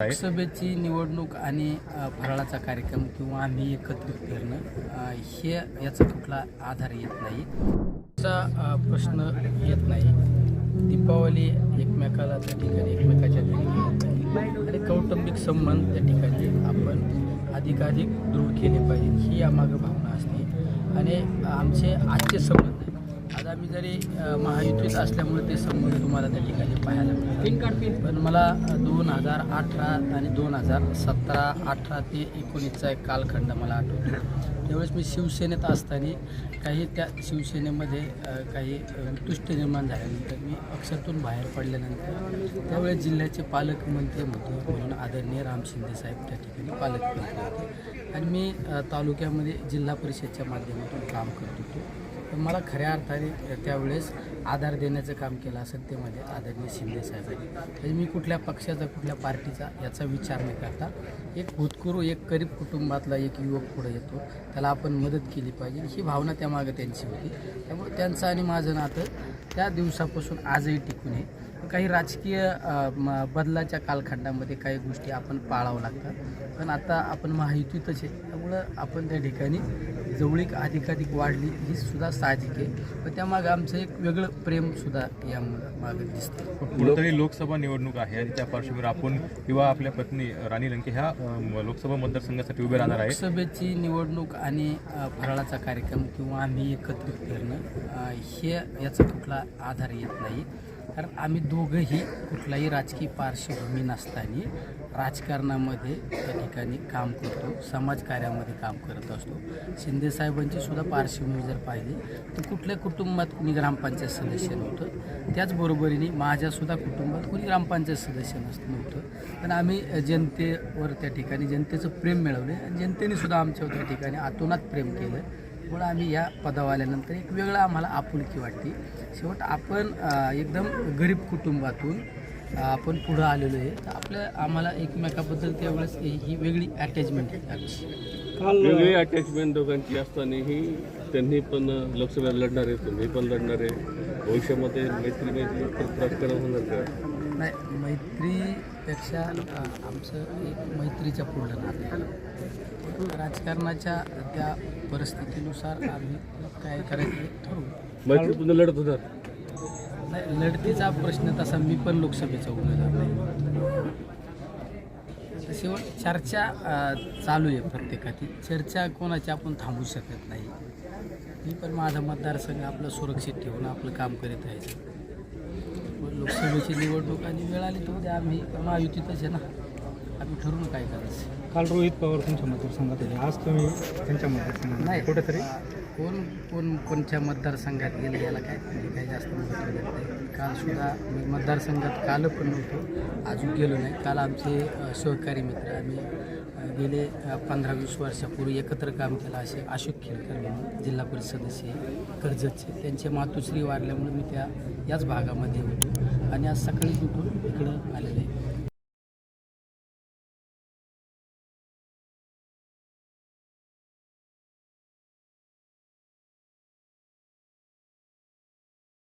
लोकसभेची निवडणूक आणि फराळाचा कार्यक्रम किंवा आम्ही एकत्रित फिरणं हे याचा कुठला आधार येत नाही. असा प्रश्न येत नाही. दीपावली एकमेकाला त्या ठिकाणी एकमेकाच्या घरी आणि कौटुंबिक संबंध त्या ठिकाणी आपण अधिकाधिक दृढ केले पाहिजे ही यामागं भावना असते. आणि आमचे आजचे संबंध आम्ही जरी महायुतीत असल्यामुळे ते संबंध तुम्हाला त्या ठिकाणी पाहायला मिळतात पण मला दोन हजार अठरा आणि दोन हजार सतरा अठरा ते एकोणीसचा एक कालखंड मला आठवतो. त्यावेळेस मी शिवसेनेत असताना काही त्या शिवसेनेमध्ये काही तुष्ट निर्माण झाल्यानंतर मी अक्षरतून बाहेर पडल्यानंतर त्यावेळेस जिल्ह्याचे पालकमंत्री होते म्हणून आदरणीय राम शिंदे साहेब त्या ठिकाणी पालकमंत्री होते. आणि मी तालुक्यामध्ये जिल्हा परिषदच्या माध्यमातून काम करत होतो. तर मला खऱ्या अर्थाने त्यावेळेस आधार देण्याचं काम केलं सत्तेमध्ये माझे आदरणीय शिंदे साहेबांनी. म्हणजे मी कुठल्या पक्षाचा कुठल्या पार्टीचा याचा विचार न करता एक भूतकुरू एक गरीब कुटुंबातला एक युवक पुढे येतो. त्याला आपण मदत केली पाहिजे. ही भावना त्यामागं त्यांची होती. त्यामुळे त्यांचं आणि माझं नातं त्या दिवसापासून आजही टिकून आहे. काही राजकीय म- बदलाच्या कालखंडामध्ये काही गोष्टी आपण पाळावं लागतात. पण आता आपण महायुतीतच आहे. त्यामुळं आपण त्या ठिकाणी जवळीक अधिकाधिक वाढली ही सुद्धा साहजिक आहे. पण त्यामागं आमचं एक वेगळं प्रेमसुद्धा या मागं दिसतं कुठेतरी लोकसभा निवडणूक आहे आणि त्या पार्श्वभूमीवर आपण किंवा आपल्या पत्नी राणी लंके ह्या लोकसभा मतदारसंघासाठी उभे राहणार आहे लोकसभेची निवडणूक आणि फराळाचा कार्यक्रम किंवा आम्ही एकत्रित फिरणं हे याचा कुठला आधार येत नाही. कारण आम्ही दोघंही कुठलाही राजकीय पार्श्वभूमी नसताना राजकारणामध्ये त्या ठिकाणी काम करतो समाजकार्यामध्ये काम करत असतो. शिंदे साहेबांची सुद्धा पार्श्वभूमी जर पाहिली तर कुठल्या कुटुंबात कुणी ग्रामपंचायत सदस्य नव्हतं? त्याचबरोबरीने माझ्यासुद्धा कुटुंबात कुणी ग्रामपंचायत सदस्य नसतं नव्हतं. पण आम्ही जनतेवर त्या ठिकाणी जनतेचं प्रेम मिळवले आणि जनतेने सुद्धा आमच्यावर त्या ठिकाणी आतोनात प्रेम केलं. पण आम्ही या पदावर आल्यानंतर एक वेगळा आम्हाला आपुलकी वाटते शेवट आपण एकदम गरीब कुटुंबातून आपण पुढं आलेलो आहे. तर आपल्या आम्हाला एकमेकाबद्दल त्यावेळेस ही वेगळी अटॅचमेंट आहे. वेगळी अटॅचमेंट दोघांची असतानाही त्यांनी पण लोकसभेला लढणार आहे तुम्ही पण लढणार. आहे भविष्यामध्ये मैत्री मैत्री राजकारण होणार का? नाही मैत्रीपेक्षा आमचं एक मैत्रीच्या पुढलं नातं. राजकारणाच्या त्या परिस्थितीनुसार आम्ही काय करायचं ठरवू. मैत्री पुन्हा लढत होणार. नाही लढतीचा प्रश्न तसा मी पण लोकसभेचा उमेदवार नाही. शेवट चर्चा चालू आहे प्रत्येकाची. चर्चा कोणाची आपण थांबू शकत नाही. मी पण माझा मतदारसंघ आपलं सुरक्षित ठेवून आपलं काम करीत राहायचं लोकसभेची निवडणूक आणि वेळ आली तर उद्या आम्ही महायुतीतच आहे ना. आम्ही ठरवून काय करायचं. काल रोहित पवार तुमच्या मतदारसंघात होते? आज तुम्ही त्यांच्या मतदारसंघात नाही. कुठेतरी? कोण कोण कोणत्या मतदारसंघात गेले याला काय म्हणजे काही जास्त महत्त्व देत नाही. काल सुद्धा मी मतदारसंघात काल पण नव्हतो. अजून गेलो नाही. काल आमचे सहकारी मित्र आम्ही गेले पंधरा वीस वर्षापूर्वी एकत्र काम केलं असे अशोक खेळकर म्हणून जिल्हा परिषद सदस्य कर्जतचे. त्यांचे मातोश्री वारल्यामुळे मी त्या याच भागामध्ये होतो. आणि आज सकाळी उठून इकडं आलेले आहे.